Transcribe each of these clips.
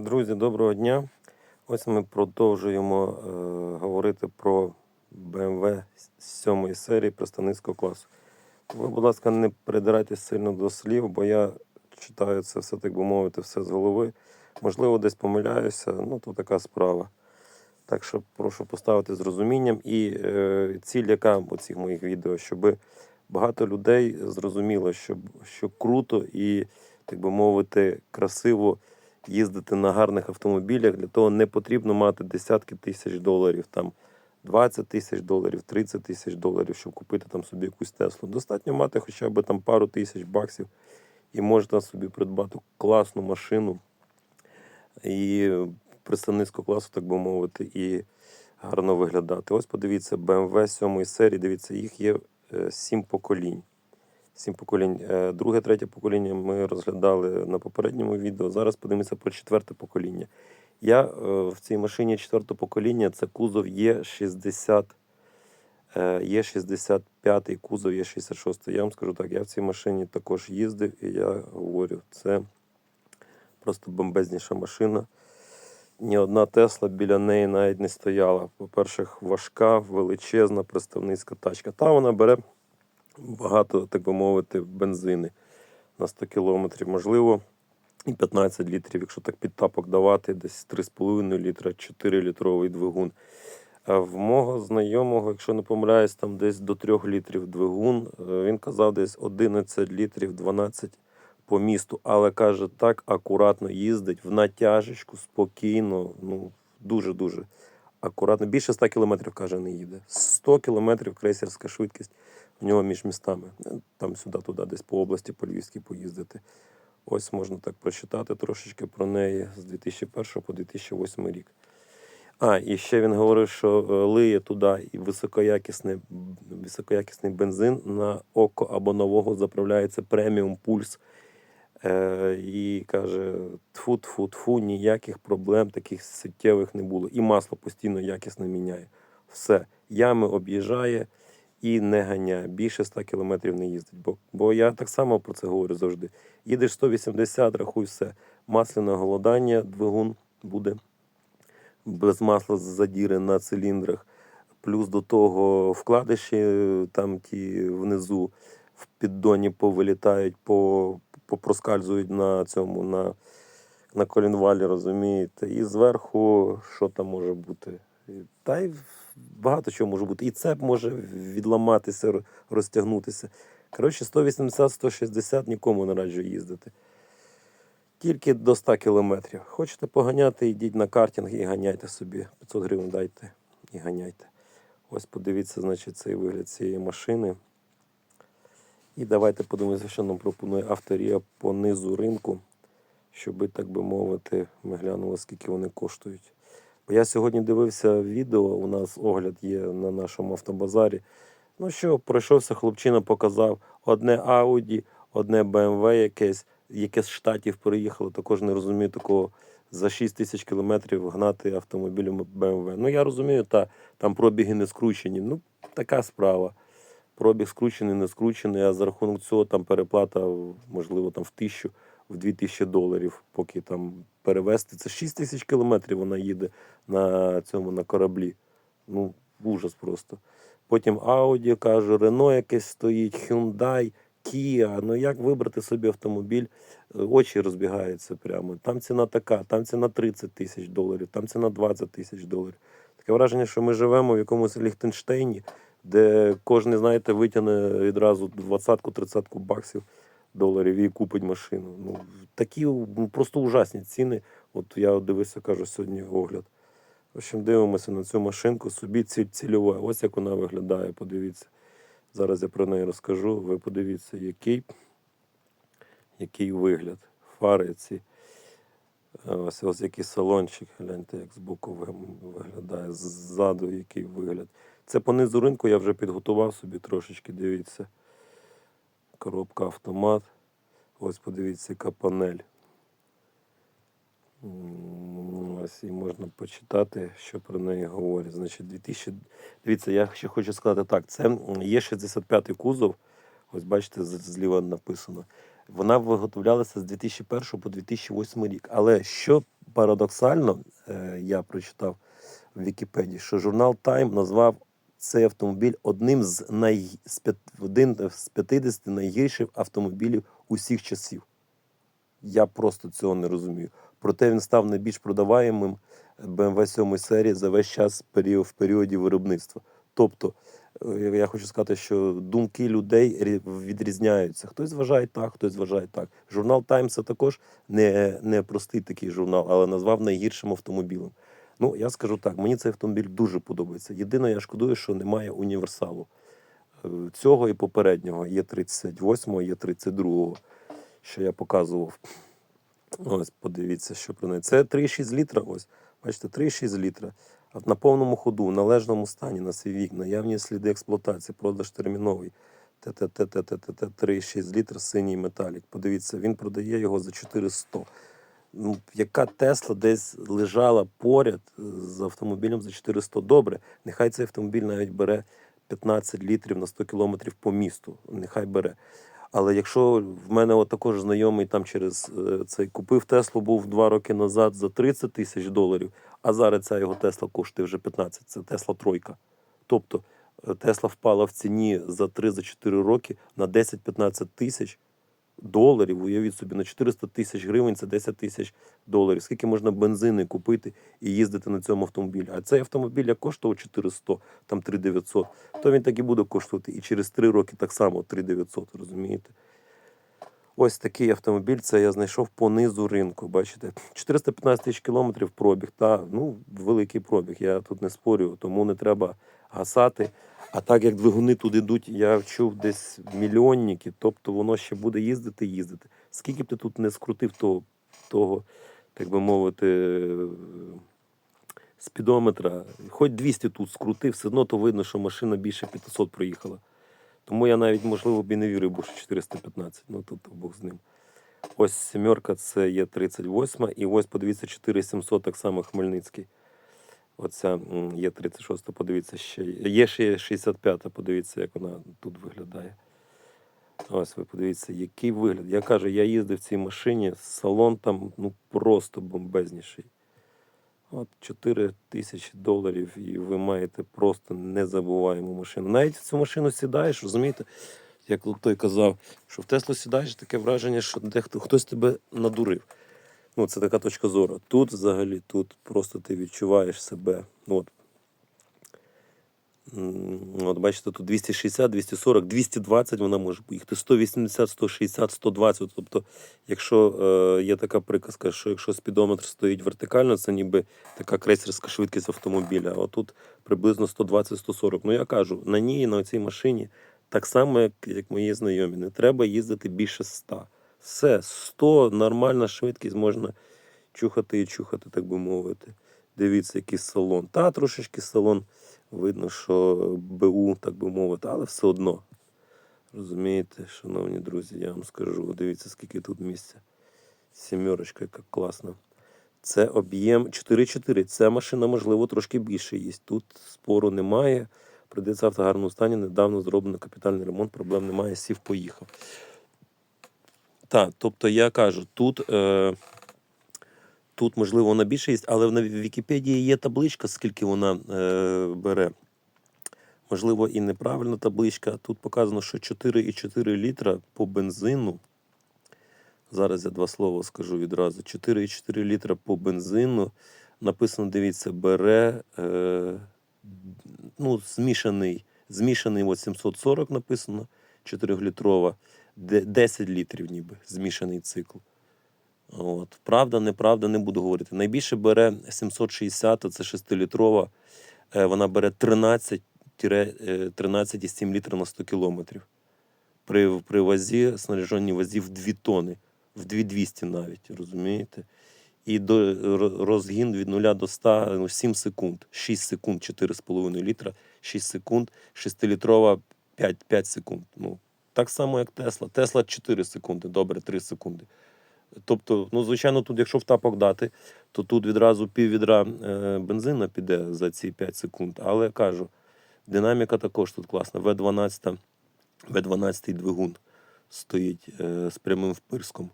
Друзі, доброго дня. Ось ми продовжуємо е, говорити про BMW 7 серії представницького класу. Ви, будь ласка, не придирайтесь сильно до слів, бо я читаю це все, так би мовити, все з голови. Можливо, десь помиляюся, ну то така справа. Так що прошу поставити з розумінням. І е, ціль, яка оцих моїх відео, щоб багато людей зрозуміло, що, що круто і, так би мовити, красиво їздити на гарних автомобілях. Для того не потрібно мати десятки тисяч доларів, там 20 тисяч доларів, 30 тисяч доларів, щоб купити там собі якусь Теслу. Достатньо мати хоча б там пару тисяч баксів, і можна собі придбати класну машину і представницького класу, так би мовити, і гарно виглядати. Ось подивіться, BMW 7 серії, дивіться, їх є е, сім поколінь. Сім поколінь. Е, Друге, третє покоління ми розглядали на попередньому відео. Зараз подивимося про четверте покоління. Я е, в цій машині четвертого покоління це кузов Є60. е, Є65 кузов, Є66. Я вам скажу так, я в цій машині також їздив, і я говорю, це просто бомбезніша машина. Ні одна Тесла біля неї навіть не стояла. По-перше, важка, величезна представницька тачка. Та вона бере багато, так би мовити, бензини на 100 кілометрів. Можливо, і 15 літрів, якщо так під тапок давати, десь 3,5 літра, 4 літровий двигун. А в мого знайомого, якщо не помиляюсь, там десь до 3 літрів двигун. Е, Він казав десь 11 літрів, 12 по місту, але каже, так акуратно їздить в натяжечку, спокійно, ну дуже-дуже акуратно. Більше 100 кілометрів, каже, не їде. 100 кілометрів крейсерська швидкість в нього між містами. Е, Там сюди-туди, десь по області, по Львівській поїздити. Ось можна так прочитати трошечки про неї з 2001 по 2008 рік. А, і ще він говорив, що е, лиє туди високоякісний, високоякісний бензин на око або нового заправляється преміум пульс. Е, і каже: тфу тфу тфу ніяких проблем таких суттєвих не було. І масло постійно якісно міняє. Все. Ями об'їжджає і не ганяє. Більше 100 кілометрів не їздить. Бо, бо я так само про це говорю завжди. Їдеш 180, рахуй все. Масляне голодання, двигун буде без масла задіри на циліндрах. Плюс до того вкладиші там ті внизу в піддоні повилітають, по, попроскальзують на цьому, на, на колінвалі, розумієте. І зверху, що там може бути? Та й багато чого може бути. І цеп може відламатися, розтягнутися. Коротше, 180-160 нікому не раджу їздити. Тільки до 100 кілометрів. Хочете поганяти, йдіть на картинг і ганяйте собі. 500 гривень дайте і ганяйте. Ось подивіться, значить, цей вигляд цієї машини. І давайте подивимося, що нам пропонує авторія по низу ринку, щоб, так би мовити, ми глянули, скільки вони коштують. Я сьогодні дивився відео, у нас огляд є на нашому автобазарі. Ну що, пройшовся хлопчина, показав одне Audi, одне BMW якесь, яке з штатів приїхало, також не розумію такого за 6 тисяч кілометрів гнати автомобілем BMW. Ну я розумію, та, там пробіги не скручені. Ну, така справа. Пробіг скручений, не скручений, а за рахунок цього там переплата, можливо, там в тисячу, в дві тисячі доларів, поки там перевезти. Це 6 тисяч кілометрів вона їде на цьому на кораблі. Ну, ужас просто. Потім Audi, кажу, Renault якесь стоїть, Hyundai, Kia. Ну як вибрати собі автомобіль? Е, Очі розбігаються прямо. Там ціна така, там ціна 30 тисяч доларів, там ціна 20 тисяч доларів. Таке враження, що ми живемо в якомусь Ліхтенштейні, де кожен, знаєте, витягне відразу 20-30 баксів доларів і купить машину. Ну, такі ну, просто ужасні ціни. От я дивився, кажу, сьогодні огляд. В общем, дивимося на цю машинку, собі ціль, цільова. Ось як вона виглядає, подивіться. Зараз я про неї розкажу. Ви подивіться, який, який вигляд. Фари ці. Е, Ось, ось який салончик, гляньте, як збоку ви- виглядає, ззаду який вигляд. Це по низу ринку я вже підготував собі трошечки, дивіться. Коробка автомат. Ось подивіться, яка панель. Ось і можна почитати, що про неї говорять. Значить, 2000... Дивіться, я ще хочу сказати так: це є 65-й кузов. Ось бачите, зліва написано. Вона виготовлялася з 2001 по 2008 рік. Але що парадоксально, е, я прочитав в Вікіпедії, що журнал Time назвав цей автомобіль одним з, най... один з 50 найгірших автомобілів усіх часів. Я просто цього не розумію. Проте він став найбільш продаваємим BMW 7 серії за весь час в періоді виробництва. Тобто, е, я хочу сказати, що думки людей рі- відрізняються. Хтось вважає так, хтось вважає так. Журнал це також не, не простий такий журнал, але назвав найгіршим автомобілем. Ну, я скажу так, мені цей автомобіль дуже подобається. Єдине, я шкодую, що немає універсалу. Е, Цього і попереднього є 38-го, є 32-го, що я показував. Ось, подивіться, що про неї. Це 3,6 літра. Ось, бачите, 3,6 літра. На повному ходу, в належному стані на свій вік, наявні сліди експлуатації, продаж терміновий. ТТТТТТ 3,6 літр синій металік. Подивіться, він продає його за 400. Ну, яка Тесла десь лежала поряд з автомобілем за 400? Добре, нехай цей автомобіль навіть бере 15 літрів на 100 кілометрів по місту. Нехай бере. Але якщо в мене от також знайомий там через е, цей купив Теслу, був два роки назад за 30 тисяч доларів, а зараз ця його Тесла коштує вже 15. Це Тесла тройка. Тобто е, Тесла впала в ціні за 3-4 роки на 10-15 тисяч доларів. Уявіть собі, на 400 тисяч гривень це 10 тисяч доларів. Скільки можна бензини купити і їздити на цьому автомобілі? А цей автомобіль як коштував 400, там 3900, то він так і буде коштувати і через 3 роки так само 3900, розумієте? Ось такий автомобіль, це я знайшов по низу ринку. Бачите, 415 тисяч кілометрів пробіг. Та ну великий пробіг. Я тут не спорю, тому не треба гасати. А так як двигуни тут ідуть, я чув десь мільйонники, тобто воно ще буде їздити, їздити. Скільки б ти тут не скрутив того, того так би мовити, е, спідометра, хоч 200 тут скрутив, все одно то видно, що машина більше 500 проїхала. Тому я навіть, можливо, б і не вірив, бо що 415. Ну тут Бог з ним. Ось сімерка це є 38, і ось подивіться 4700, так само Хмельницький. Оця є 36-та, подивіться ще. Є ще 65-та, подивіться, як вона тут виглядає. Ось ви подивіться, який вигляд. Я кажу, я їздив в цій машині, салон там ну просто бомбезніший. От 4 тисячі доларів, і ви маєте просто незабуваєму машину. Навіть в цю машину сідаєш, розумієте? Як той казав, що в Теслу сідаєш, таке враження, що дехто хтось тебе надурив. Ну, це така точка зору. Тут взагалі, тут просто ти відчуваєш себе. Ну, От. От бачите, тут 260, 240, 220 вона може поїхати, 180, 160, 120. Тобто, якщо е, є така приказка, що якщо спідометр стоїть вертикально, це ніби така крейсерська швидкість автомобіля. А отут приблизно 120-140. Ну я кажу, на ній, на цій машині, так само, як, як мої знайомі, не треба їздити більше 100. Все, 100 нормальна швидкість, можна чухати і чухати, так би мовити. Дивіться, який салон. Та трошечки салон видно, що БУ, так би мовити, але все одно. Розумієте, шановні друзі, я вам скажу, дивіться, скільки тут місця. Сімерочка, яка класна. Це об'єм 4,4. Ця машина, можливо, трошки більше їсть. Тут спору немає. Придеться в стані. Недавно зроблено капітальний ремонт, проблем немає, сів, поїхав. Так, тобто я кажу, тут, е, тут можливо вона більше є, але на Вікіпедії є табличка, скільки вона е, бере. Можливо, і неправильна табличка. Тут показано, що 4,4 літра по бензину. Зараз я два слова скажу відразу. 4,4 літра по бензину. Написано, дивіться, бере е, ну, змішаний, змішаний от 740 написано, 4-літрова, де- 10 літрів ніби змішаний цикл. От. Правда, неправда, не буду говорити. Найбільше бере 760, це 6-літрова. Е, Вона бере 13 тире, е, 13,7 літра на 100 кілометрів. При, при вазі, снаряженій вазі в 2 тони, в 2200 навіть, розумієте? І до, розгін від 0 до 100 ну, 7 секунд, 6 секунд 4,5 літра, 6 секунд, 6-літрова 5, 5 секунд. Ну, так само, як Тесла. Тесла 4 секунди, добре, 3 секунди. Тобто, ну, звичайно, тут, якщо в тапок дати, то тут відразу пів відра е, бензина піде за ці 5 секунд. Але кажу, динаміка також тут класна. В12, В12 двигун стоїть е, з прямим впирском.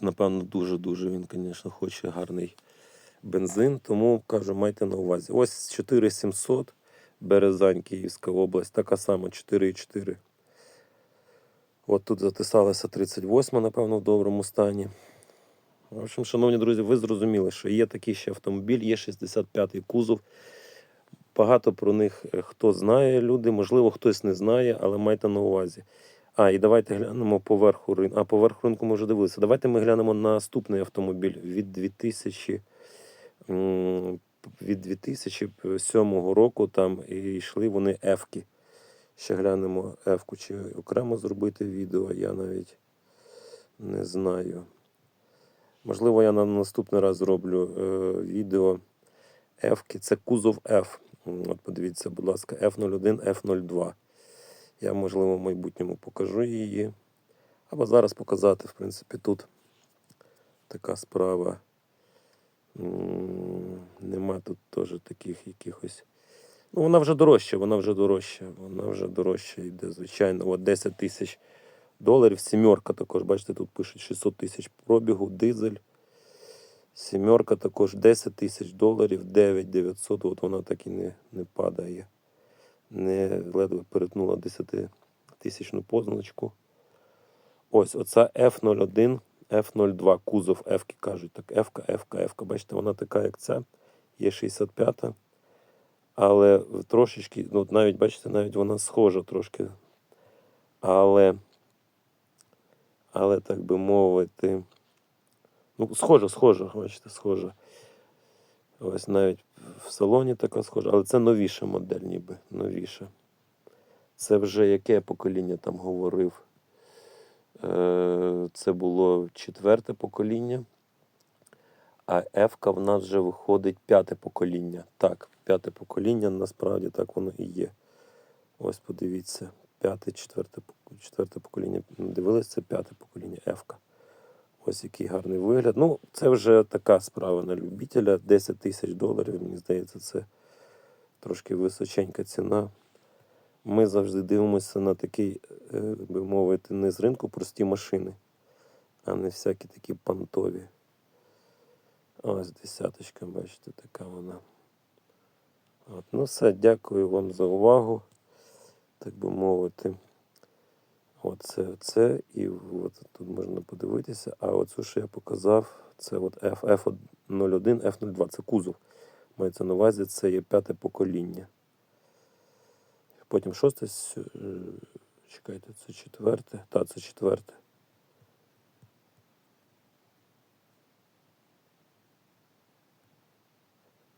напевно, дуже-дуже він, звісно, хоче гарний бензин. Тому кажу, майте на увазі. Ось 4700, Березань, Київська область, така сама 4,4. От тут затисалася 38, напевно, в доброму стані. В общем, шановні друзі, ви зрозуміли, що є такий ще автомобіль, є 65-й кузов. Багато про них е, хто знає, люди, можливо, хтось не знає, але майте на увазі. А, і давайте глянемо поверху ринку. А, поверх ринку ми вже дивилися. Давайте ми глянемо на наступний автомобіль від 2000, від 2007 року. Там і йшли вони Ефки. Ще глянемо Ефку, чи окремо зробити відео, я навіть не знаю. Можливо, я на наступний раз зроблю е, відео F, це кузов F. От подивіться, будь ласка, F01, F02. Я, можливо, в майбутньому покажу її. Або зараз показати, в принципі, тут така справа. Нема тут теж таких якихось. Ну, вона вже дорожча, вона вже дорожча. Вона вже дорожча йде, звичайно. От 10 тисяч доларів. Сімерка також, бачите, тут пишуть 600 тисяч пробігу, дизель. Сімерка також 10 тисяч доларів, 9 900, от вона так і не, не падає. Не ледве перетнула 10 тисячну позначку. Ось оця F01, F02, кузов F, кажуть, так, F, F, F. Бачите, вона така, як ця, є 65-та. Але трошечки, ну навіть, бачите, навіть вона схожа трошки. Але, але так би мовити. Ну, схожа, схожа, бачите, схожа. Ось навіть в салоні така схожа, але це новіша модель, ніби новіша. Це вже яке покоління там говорив? Е, Це було четверте покоління. А F в нас вже виходить п'яте покоління. Так, п'яте покоління, насправді так воно і є. Ось подивіться, п'яте, четверте, четверте покоління. Дивились, це п'яте покоління F. Ось який гарний вигляд. Ну, це вже така справа на любителя. 10 тисяч доларів, мені здається, це трошки височенька ціна. Ми завжди дивимося на такий, е, би мовити, не з ринку прості машини, а не всякі такі пантові. Ось десяточка, бачите, така вона. От, ну все, дякую вам за увагу. Так би мовити. Оце, це, і от тут можна подивитися. А оцю, що я показав, це от F, F01, F02, це кузов. Мається на увазі, це є п'яте покоління. Потім шосте, е, чекайте, це четверте. Так, це четверте.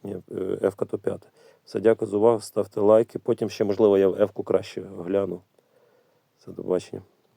Ні, F то п'яте. Все, дякую за увагу, ставте лайки. Потім ще, можливо, я F-ку краще гляну. Все, до побачення.